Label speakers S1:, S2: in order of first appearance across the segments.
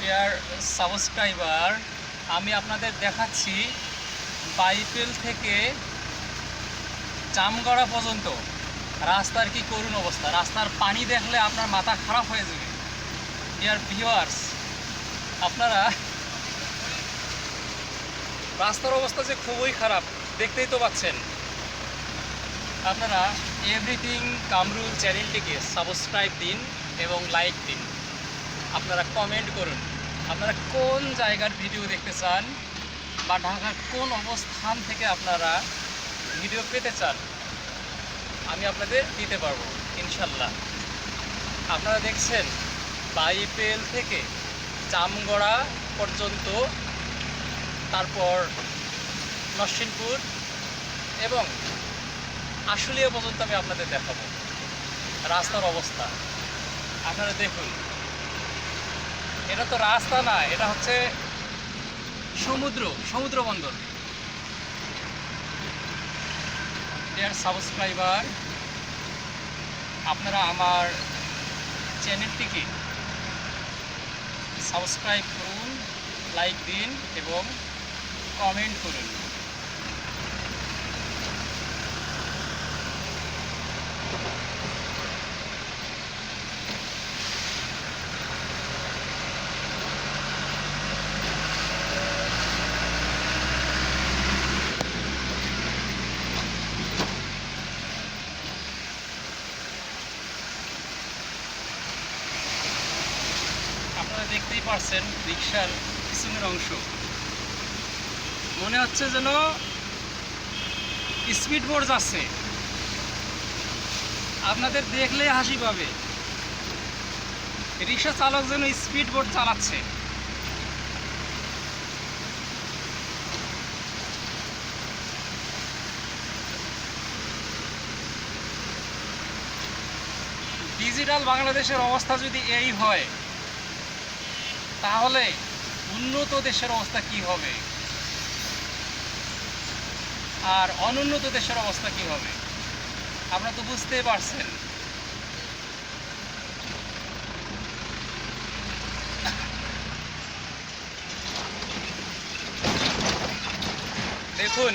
S1: Dear subscriber আমি আপনাদের দেখাচ্ছি বাইপেল থেকে জামগড়া পর্যন্ত। রাস্তার কি করুণ অবস্থা? রাস্তার পানি দেখলে আপনার মাথা খারাপ হয়ে যাবে। ডিয়ার ভিউয়ার্স আপনারা রাস্তার অবস্থা যে খুবই খারাপ, দেখতেই তো পাচ্ছেন। আপনারা এভরিথিং কামরুল চ্যানেলটিকে সাবস্ক্রাইব দিন এবং লাইক দিন। আপনারা কমেন্ট করুন। আপনারা কোন জায়গার ভিডিও দেখতে চান বা ঢাকার কোন অবস্থান থেকে আপনারা ভিডিও পেতে চান, আমি আপনাদের দিতে পারব, ইনশাল্লাহ। আপনারা দেখছেন বাইপেল থেকে চামগড়া পর্যন্ত, তারপর নরসিংপুর এবং আশুলিয়া পর্যন্ত আমি আপনাদের দেখাবো। রাস্তার অবস্থা। আপনারা দেখুন। এটা তো রাস্তা না, এটা হচ্ছে সমুদ্র সমুদ্র বন্দর ডিয়ার সাবস্ক্রাইবার আপনারা আমার চ্যানেলটিকে সাবস্ক্রাইব করুন লাইক দিন এবং কমেন্ট করুন আপনারা দেখতেই পারছেন রিক্সার পিছনের অংশ। মনে হচ্ছে যেন স্পিড বোর্ড যাচ্ছে। আপনাদের দেখলে হাসি পাবে। রিক্সা চালক যেন স্পিড বোর্ড চালাচ্ছে। ডিজিটাল বাংলাদেশের অবস্থা যদি এই হয় তাহলে উন্নত দেশের অবস্থা কি হবে? আর অনুন্নত দেশের অবস্থা কি হবে? আপনারা তো বুঝতেই পারছেন। দেখুন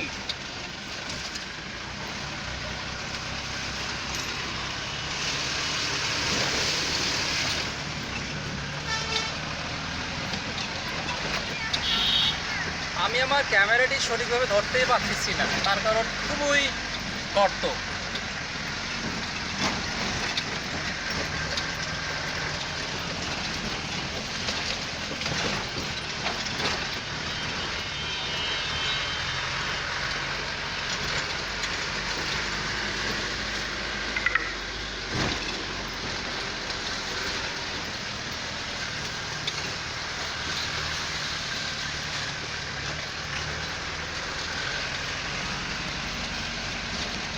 S1: আমি আমার ক্যামেরাটি সঠিকভাবে ধরতেই পারতেছি না। তার কারণ খুবই গর্ত।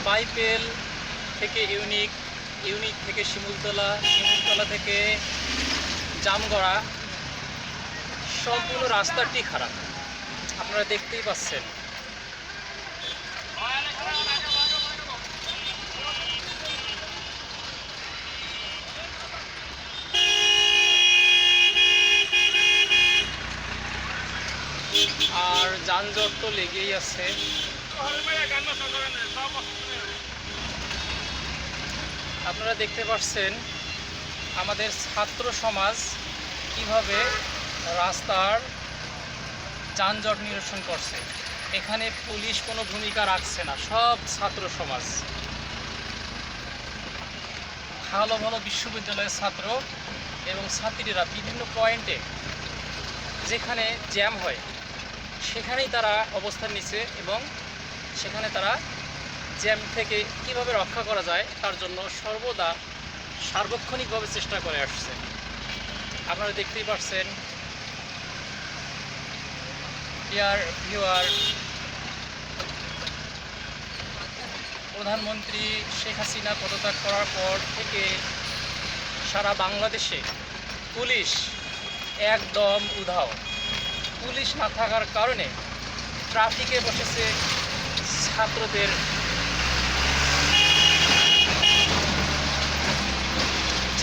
S1: বাইপেল থেকে ইউনিক ইউনিক থেকে শিমুলতলা শিমুলতলা থেকে জামগড়া সম্পূর্ণ রাস্তাটি খারাপ। আপনারা দেখতেই পাচ্ছেন। আর যানজট তো লেগেই আছে। আপনারা দেখতে পাচ্ছেন আমাদের ছাত্র সমাজ কীভাবে রাস্তার যানজট নিরসন করছে। এখানে পুলিশ কোনো ভূমিকা রাখছে না, সব ছাত্র সমাজ। ভালো ভালো বিশ্ববিদ্যালয়ের ছাত্র এবং ছাত্রীরা বিভিন্ন পয়েন্টে যেখানে জ্যাম হয়, সেখানেই তারা অবস্থান নিচ্ছে এবং সেখানে তারা জ্যাম থেকে কীভাবে রক্ষা করা যায় তার জন্য সর্বদা সার্বক্ষণিকভাবে চেষ্টা করে আসছে। আপনারা দেখতেই পাচ্ছেন ডিয়ার ভিউয়ার প্রধানমন্ত্রী শেখ হাসিনা পদত্যাগ করার পর থেকে সারা বাংলাদেশে পুলিশ একদম উধাও। পুলিশ না থাকার কারণে ট্রাফিকে বসেছে ছাত্রদের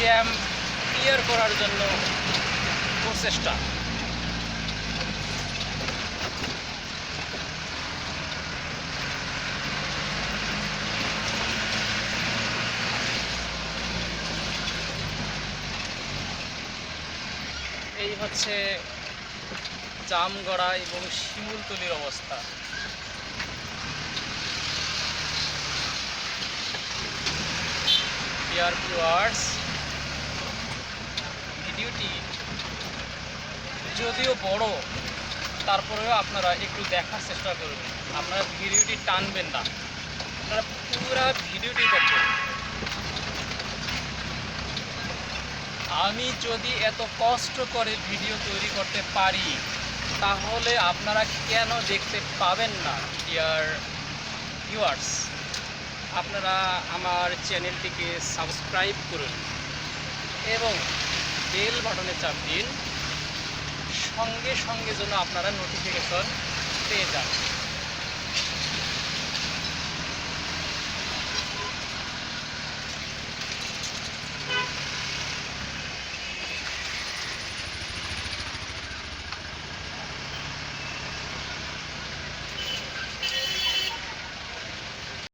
S1: জ্যাম ক্লিয়ার করার জন্য প্রচেষ্টা। এই হচ্ছে জামগড়া এবং শিমুলতলির অবস্থা। ডিয়ার ভিউয়ার্স ভিডিওটি যদিও বড়, তারপরেও আপনারা একটু দেখার চেষ্টা করবেন। আপনারা ভিডিওটি টানবেন না। আপনারা পুরো ভিডিওটি দেখবেন। আমি যদি এত কষ্ট করে ভিডিও তৈরি করতে পারি, তাহলে আপনারা কেন দেখতে পাবেন না ডিয়ার ভিউয়ার্স আপনারা আমার চ্যানেলটিকে সাবস্ক্রাইব করুন। এবং বেল বাটনে চাপ দিন। সঙ্গে সঙ্গে যেন আপনারা নোটিফিকেশন পেয়ে যান।